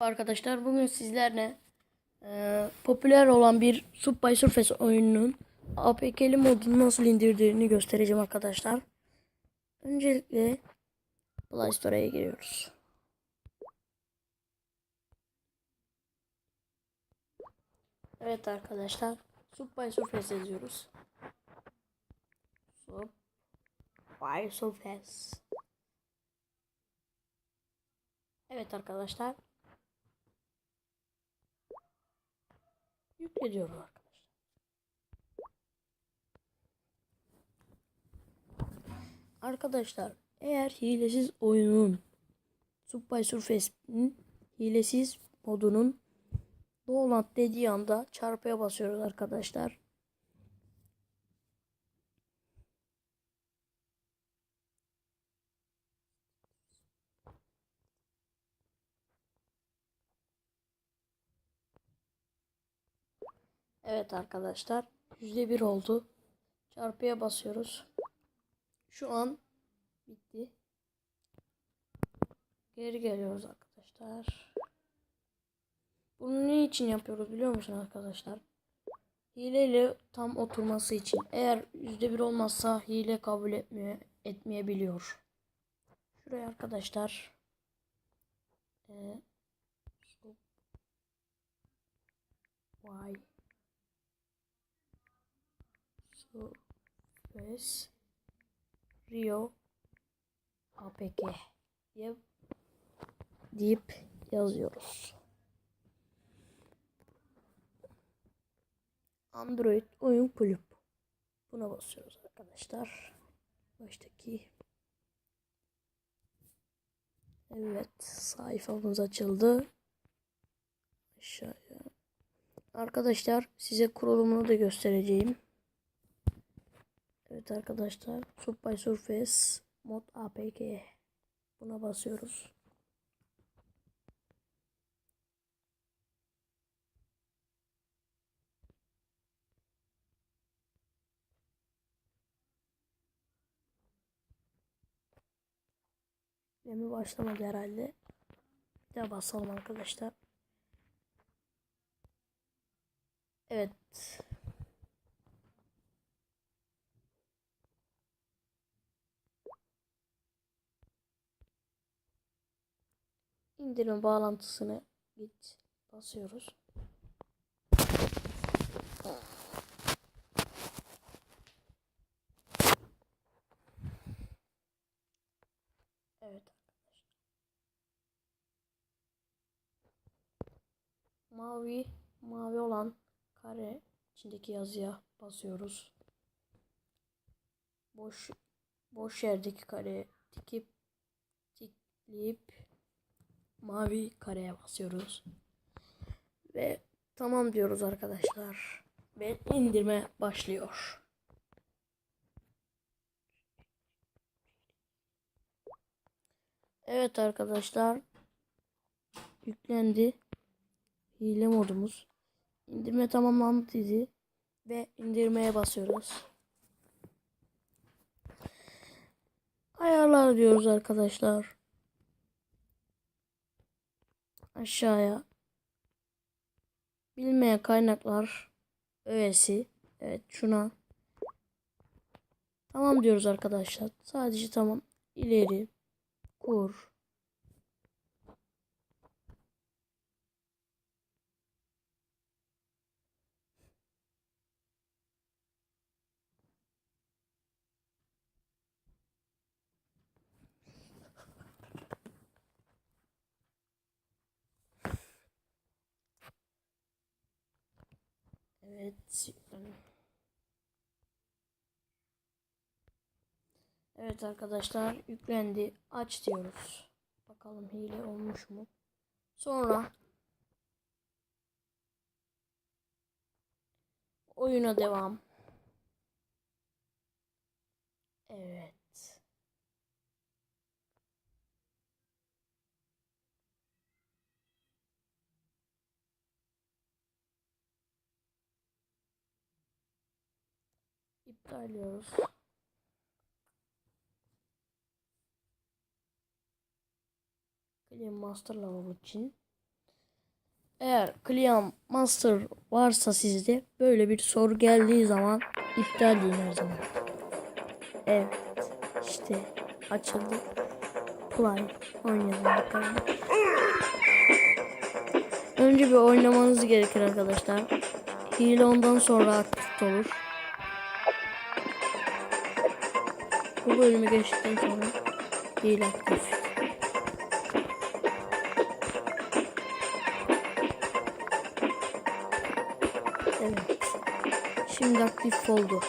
Arkadaşlar bugün sizlerle e, popüler olan bir Subway Surface oyununun APK'li modunu nasıl indirdiğini göstereceğim arkadaşlar. Öncelikle Play Store'ya giriyoruz. Evet arkadaşlar Subway Surface yazıyoruz. Subway Surface. Evet arkadaşlar yükleniyor arkadaşlar. Arkadaşlar eğer hilesiz oyunun Subway Surface'in hilesiz modunun download dediği anda çarpıya basıyoruz arkadaşlar. Evet arkadaşlar %1 oldu. Çarpıya basıyoruz. Şu an bitti. Geri geliyoruz arkadaşlar. Bunu ne için yapıyoruz biliyor musun arkadaşlar? Hileyle tam oturması için. Eğer %1 olmazsa hile kabul etmiyor, etmeyebiliyor. Şuraya arkadaşlar. Ee, Vay. Surface Rio APK diye deyip yazıyoruz. Android oyun kulüp. Buna basıyoruz arkadaşlar. Baştaki Evet sayfamız açıldı. Aşağıya. Arkadaşlar size kurulumunu da göstereceğim. Evet arkadaşlar. Subway Surface Mod APK. Buna basıyoruz. Yemi başlamadı herhalde. Bir daha basalım arkadaşlar. Evet. İndirme bağlantısını git basıyoruz. Evet arkadaşlar. Mavi mavi olan kare içindeki yazıya basıyoruz. Boş boş yerdeki kareye tikip tikleyip mavi kareye basıyoruz. Ve tamam diyoruz arkadaşlar. Ve indirme başlıyor. Evet arkadaşlar. Yüklendi. Hile modumuz. İndirme tamamlandı dedi. Ve indirmeye basıyoruz. Ayarlar diyoruz arkadaşlar. Aşağıya. Bilmeye kaynaklar öğesi. Evet şuna. Tamam diyoruz arkadaşlar. Sadece tamam. İleri. Kur. Evet. Evet arkadaşlar yüklendi. Aç diyoruz. Bakalım hile olmuş mu? Sonra oyuna devam. Evet. İptal diyoruz. Clean Master lavabo için. Eğer Clean Master varsa sizde böyle bir soru geldiği zaman iptal deyin her zaman. Evet. işte açıldı. Play. Oynayalım bakalım. Önce bir oynamanız gerekir arkadaşlar. Hile ondan sonra aktif olur. Bu bölümü geçtikten sonra hile aktif. Evet. Şimdi aktif oldu.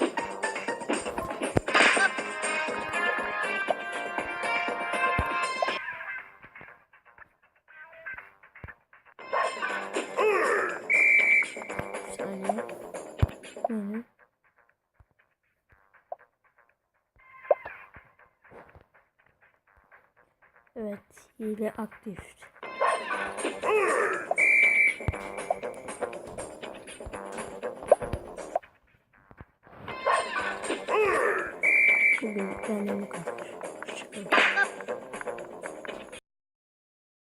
Evet, hile aktif. Bugün benden bu kadar.